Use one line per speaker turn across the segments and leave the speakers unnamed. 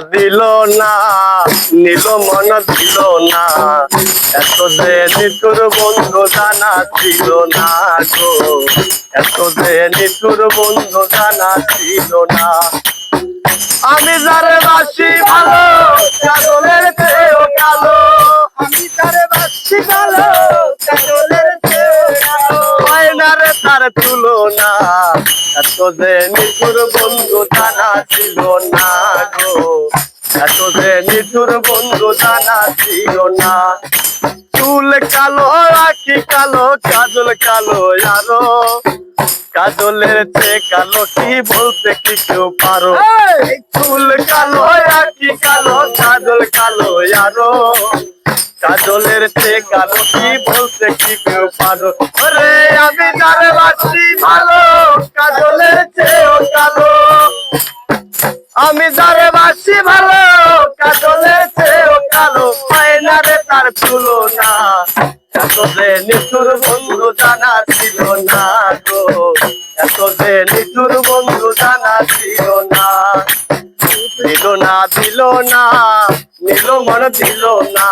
দিল না নিল মন দিল না। এত যে নিতুর বন্ধু জানা ছিল না গো। এত যে নিতুর বন্ধু জানা ছিল না। আমি যারে বাসি ভালো কাজলের চেয়েও কালো।
আমি তারে বাসি ভালো কাজলের চেয়েও কালো।
আয়নারে তার তুলনা, এত যে নিঠুর বন্ধু জানা ছিল না যে নিঠুর বন্ধু জানা ছিল না। চুল কালো আখি কালো কাজল কালো আরও। কাজলের চেয়ে কালো কি বলতে কি কেউ পারো চুল কালো আখি কালো কাজল কালো আরও। কাজলের চেয়ে কালো কি বলতে কি কেউ পারো? ওরে আমি যারে বাসি ভালো কাজলের আমি যারে বাসি ভালো কাজলের চেয়েও কালো পায়নারে তার তুলনা। এত যে নিঠুর বন্ধু জানা ছিল না গো, এত যে নিঠুর বন্ধু জানা ছিল না। দিল না দিল না, নিল মন দিল না।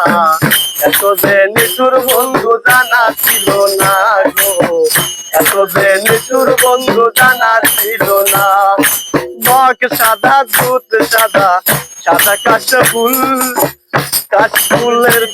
এত যে নিঠুর বন্ধু জানা ছিল না গো, এত যে নিঠুর বন্ধু জানা ছিল না। বক সাদা দুধ সাদা সাদা কাশ ফুল কাশ ফুলের